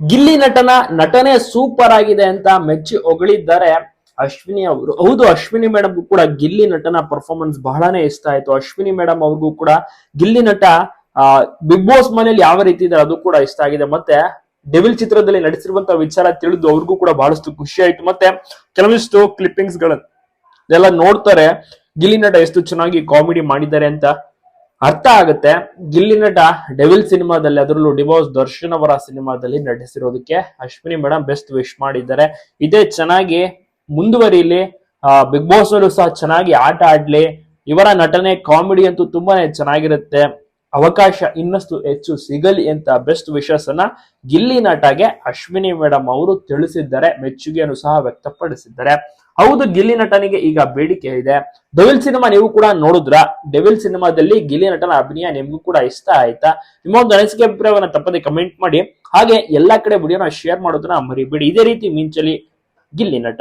ಗಿಲ್ಲಿ ನಟನ, ನಟನೆ ಸೂಪರ್ ಆಗಿದೆ ಅಂತ ಮೆಚ್ಚಿ ಹೊಗಳಿದ್ದಾರೆ ಅಶ್ವಿನಿ ಅವರು. ಹೌದು, ಅಶ್ವಿನಿ ಮೇಡಮ್ ಕೂಡ ಗಿಲ್ಲಿ ನಟನ ಪರ್ಫಾರ್ಮೆನ್ಸ್ ಬಹಳನೇ ಇಷ್ಟ ಆಯ್ತು. ಅಶ್ವಿನಿ ಮೇಡಮ್ ಅವ್ರಿಗೂ ಕೂಡ ಗಿಲ್ಲಿ ನಟ ಬಿಗ್ ಬಾಸ್ ಮನೇಲಿ ಯಾವ ರೀತಿ ಇದ್ದಾರೆ ಅದು ಕೂಡ ಇಷ್ಟ ಆಗಿದೆ. ಮತ್ತೆ ಡೆವಿಲ್ ಚಿತ್ರದಲ್ಲಿ ನಡೆಸಿರುವಂತ ವಿಚಾರ ತಿಳಿದು ಅವ್ರಿಗೂ ಕೂಡ ಬಹಳಷ್ಟು ಖುಷಿ ಆಯ್ತು. ಮತ್ತೆ ಕೆಲವಿಷ್ಟು ಕ್ಲಿಪ್ಪಿಂಗ್ಸ್ ಗಳನ್ನ ಎಲ್ಲ ನೋಡ್ತಾರೆ. ಗಿಲ್ಲಿ ನಟ ಎಷ್ಟು ಚೆನ್ನಾಗಿ ಕಾಮಿಡಿ ಮಾಡಿದ್ದಾರೆ ಅಂತ ಅರ್ಥ ಆಗುತ್ತೆ. ಗಿಲ್ಲಿ ನಟ ಡೆವಿಲ್ ಸಿನಿಮಾದಲ್ಲಿ ಅದರಲ್ಲೂ ಡಿವೋರ್ಸ್ ದರ್ಶನ್ ಅವರ ಸಿನಿಮಾದಲ್ಲಿ ನಟಿಸಿರೋದಕ್ಕೆ ಅಶ್ವಿನಿ ಮೇಡಮ್ ಬೆಸ್ಟ್ ವಿಶ್ ಮಾಡಿದ್ದಾರೆ. ಇದೇ ಚೆನ್ನಾಗಿ ಮುಂದುವರಿಲಿ. ಬಿಗ್ ಬಾಸ್ ನಲ್ಲೂ ಸಹ ಚೆನ್ನಾಗಿ ಆಟ ಆಡ್ಲಿ. ಇವರ ನಟನೆ ಕಾಮಿಡಿ ಅಂತೂ ತುಂಬಾನೇ ಚೆನ್ನಾಗಿರುತ್ತೆ. ಅವಕಾಶ ಇನ್ನಷ್ಟು ಹೆಚ್ಚು ಸಿಗಲಿ ಅಂತ ಬೆಸ್ಟ್ ವಿಶಸ್ ಅನ್ನ ಗಿಲ್ಲಿ ನಟಗೆ ಅಶ್ವಿನಿ ಮೇಡಮ್ ಅವರು ತಿಳಿಸಿದ್ದಾರೆ. ಮೆಚ್ಚುಗೆಯನ್ನು ಸಹ ವ್ಯಕ್ತಪಡಿಸಿದ್ದಾರೆ. ಹೌದು, ಗಿಲ್ಲಿ ನಟನಿಗೆ ಈಗ ಬೇಡಿಕೆ ಇದೆ. ಡೆವಿಲ್ ಸಿನಿಮಾ ನೀವು ಕೂಡ ನೋಡಿದ್ರ? ಡೆವಿಲ್ ಸಿನಿಮಾದಲ್ಲಿ ಗಿಲ್ಲಿ ನಟನ ಅಭಿನಯ ನಿಮ್ಗೂ ಕೂಡ ಇಷ್ಟ ಆಯ್ತಾ? ನಿಮ್ಮ ಒಂದು ಅನಿಸಿಕೆ ಅಭಿಪ್ರಾಯವನ್ನ ತಪ್ಪದೆ ಕಮೆಂಟ್ ಮಾಡಿ. ಹಾಗೆ ಎಲ್ಲಾ ಕಡೆ ವಿಡಿಯೋನ ಶೇರ್ ಮಾಡೋದನ್ನ ಮರಿಬೇಡಿ. ಇದೇ ರೀತಿ ಮಿಂಚಲಿ ಗಿಲ್ಲಿ ನಟ.